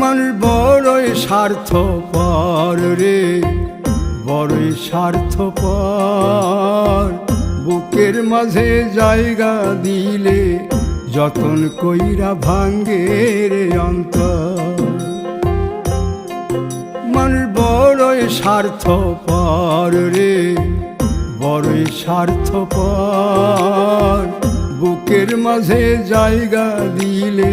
মানুষ বড়ই স্বার্থ পর রে, বড়ই স্বার্থ পর বুকের মাঝে জায়গা দিলে যতন কইরা ভাঙ্গে রে অন্তর। মানুষ বড়ই স্বার্থ পর রে, বড়ই স্বার্থ পর বুকের মাঝে জায়গা দিলে